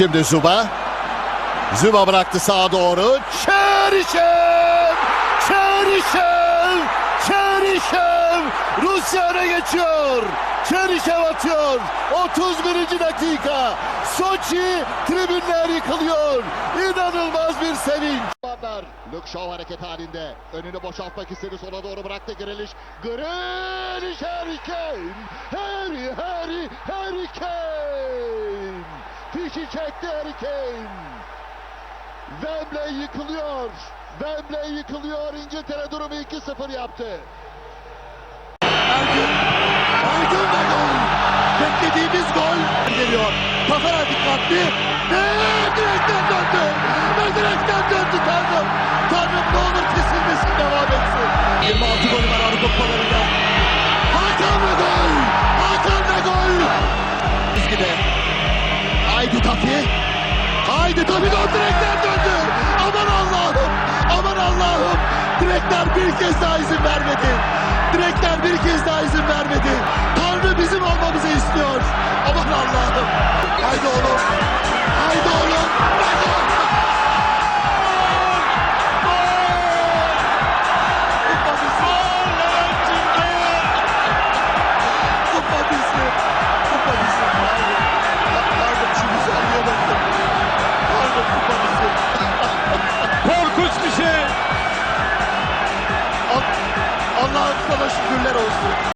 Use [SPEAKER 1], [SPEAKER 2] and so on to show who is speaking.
[SPEAKER 1] Şimdi Zuba. Zuba bıraktı sağa doğru. Çerişev! Çerişev! Çerişev! Rusya öne geçiyor. Çerişev atıyor. 31. dakika. Soçi tribünler yıkılıyor. İnanılmaz bir sevinç. Shaw hareket halinde. Önünü boşaltmak istedi. Sola doğru bıraktı Grealish. Grealish Harry Kane. Harry, Harry, Harry Kane. Fişi çekti Harry Kane. Wembley yıkılıyor. Wembley yıkılıyor. İngiltere durumu 2-0 yaptı.
[SPEAKER 2] Ergün. Ergün ve gol. Beklediğimiz gol geliyor. Tafera dikkatli. Ve direkten döndü. Ve direkten döndü Tanrım. Tanrım ne olur kesilmesin devam etsin. 26 golü var Avrupa Kupalarında. Haydi Tafi. Haydi Tafi gol direkten döndü. Aman Allah'ım. Aman Allah'ım. Direkler bir kez daha izin vermedi. Direkler bir kez daha izin. Allah'a sana şükürler olsun.